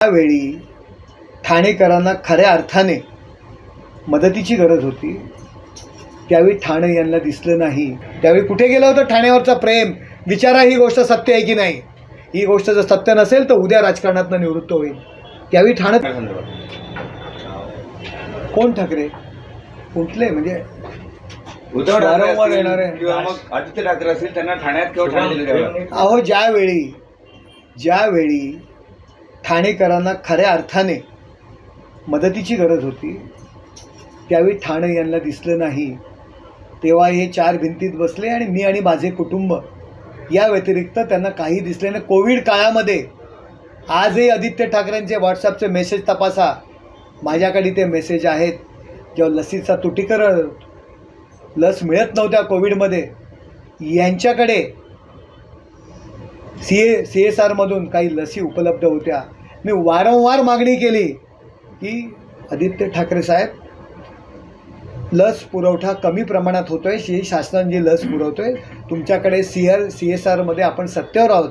त्यावेळी ठाणेकरांना खऱ्या अर्थाने मदतीची गरज होती. त्यावेळी ठाणे यांना दिसलं नाही. त्यावेळी कुठे गेलं होतं ठाण्यावरचं प्रेम? विचारा ही गोष्ट सत्य आहे की नाही? ही गोष्ट जर सत्य नसेल तर उद्या राजकारणातनं निवृत्त होईल. त्यावेळी ठाणे कोण ठाकरे? कुठले? म्हणजे उद्धव ठाकरे वारंवार येणारे. किंवा मग आदित्य ठाकरे असतील त्यांना ठाण्यात किंवा ठाणे जिल्ह्यात अहो ज्यावेळी ज्यावेळी ठाणेकरांना खऱ्या अर्थाने मदतीची गरज होती. त्यावेळी ठाणे यांना दिसलं नाही. तेव्हा हे चार भिंतीत बसले आणि मी आणि माझे कुटुंब या व्यतिरिक्त त्यांना काही दिसले नाही. कोविड काळामध्ये आजही आदित्य ठाकरेंचे व्हॉट्सअपचे मेसेज तपासा. माझ्याकडे ते मेसेज आहेत. जेव्हा लसीचा तुटीकरण लस मिळत नव्हत्या कोविडमध्ये. यांच्याकडे सी ए सी एस आरमधून काही लसी उपलब्ध होत्या. मी वारंवार मागणी केली की आदित्य ठाकरे साहेब लस पुरवठा कमी प्रमाणात होतो आहे श्री शासनाने जी लस पुरवतो आहे तुमच्याकडे सी आर सी एस आरमध्ये आपण सत्यावर आहोत.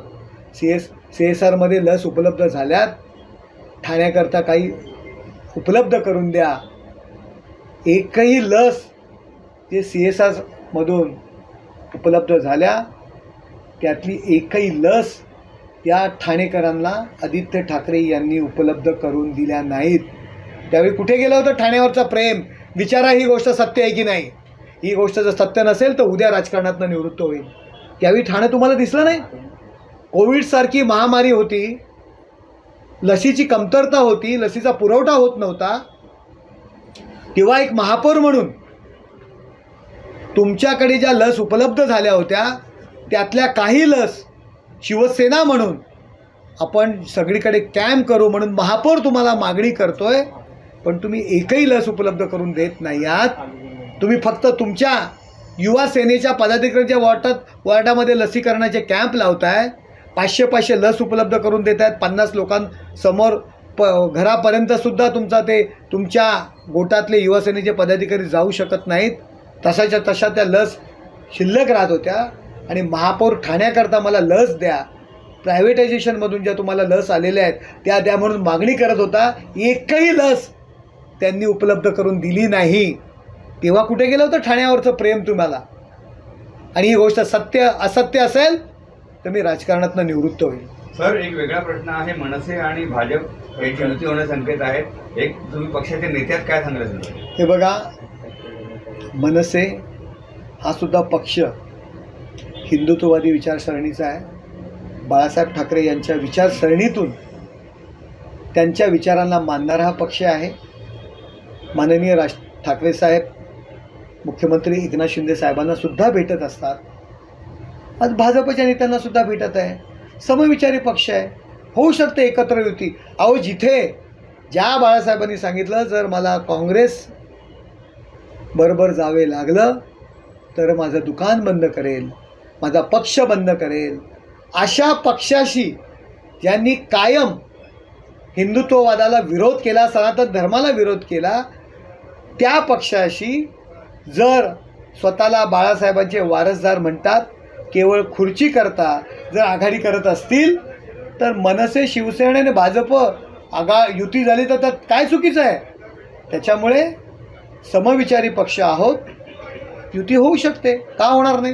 सी एस सी एस आरमध्ये लस उपलब्ध झाल्यात ठाण्याकरता काही उपलब्ध करून द्या. एकही लस जे सी एस आरमधून उपलब्ध झाल्या त्यातली एकही लस त्या ठाणेकरांना आदित्य ठाकरे यांनी उपलब्ध करून दिल्या नाहीत. त्यावेळी कुठे गेलं होतं ठाण्यावरचं प्रेम? विचारा ही गोष्ट सत्य आहे की नाही? ही गोष्ट जर सत्य नसेल तर उद्या राजकारणातनं निवृत्त होईल. त्यावेळी ठाणं तुम्हाला दिसलं नाही? कोविडसारखी महामारी होती. लसीची कमतरता होती लसीचा पुरवठा होत नव्हता. तेव्हा एक महापौर म्हणून तुमच्याकडे ज्या लस उपलब्ध झाल्या होत्या त्यातल्या काही लस शिवसेना म्हणून आपण सगळीकडे कॅम्प करू म्हणून महापौर तुम्हाला मागणी करतोय पण तुम्ही एकही लस उपलब्ध करून देत नाही आहात. तुम्ही फक्त तुमच्या युवा सेनेच्या पदाधिकाऱ्यांच्या वॉर्डात वॉर्डामध्ये लसीकरणाचे कॅम्प लावताय. पाचशे पाचशे लस उपलब्ध करून देत आहेत. पन्नास लोकांसमोर प घरापर्यंतसुद्धा तुमचा ते तुमच्या गोटातले युवासेनेचे पदाधिकारी जाऊ शकत नाहीत. तशाच्या तशा त्या लस शिल्लक राहत होत्या. आणि महापौर ठाण्याकरता मला लस द्या. प्रायव्हेटायझेशनमधून ज्या तुम्हाला लस आलेल्या आहेत त्या द्या म्हणून मागणी करत होता. एकही लस त्यांनी उपलब्ध करून दिली नाही. तेव्हा कुठे गेलं होतं ठाण्यावरचं प्रेम तुम्हाला? आणि ही गोष्ट सत्य असत्य असेल तर मी राजकारणातनं निवृत्त होईल. सर एक वेगळा प्रश्न आहे. मनसे आणि भाजप यांची युती होण्याचे संकेत आहेत. एक तुम्ही पक्षाच्या नेत्यात काय सांगाल सर हे बघा मनसे हा सुद्धा पक्ष हिंदुत्ववादी विचारसरणीचा आहे. बाळासाहेब ठाकरे यांच्या विचारसरणीतून त्यांच्या विचारांना मानणारा हा पक्ष आहे. माननीय राज ठाकरे साहेब मुख्यमंत्री एकनाथ शिंदे साहेबांनासुद्धा भेटत असतात. आज भाजपच्या नेत्यांनासुद्धा भेटत आहे. समविचारी पक्ष आहे. होऊ शकते एकत्र युती. अहो जिथे ज्या बाळासाहेबांनी सांगितलं जर मला काँग्रेस बरोबर जावे लागलं तर माझं दुकान बंद करेल. माझा पक्ष बंद करेल. अशा पक्षाशी ज्यांनी कायम हिंदुत्ववादाला विरोध केला सनातन धर्माला विरोध केला त्या पक्षाशी जर स्वतःला बाळासाहेबांचे वारसदार म्हणतात केवळ खुर्ची करता जर आघाडी करत असतील तर मनसे शिवसेना आणि भाजप आगा युती झाली तर त्यात काय चुकीचं आहे? त्याच्यामुळे समविचारी पक्ष आहोत. युती होऊ शकते. का होणार नाही?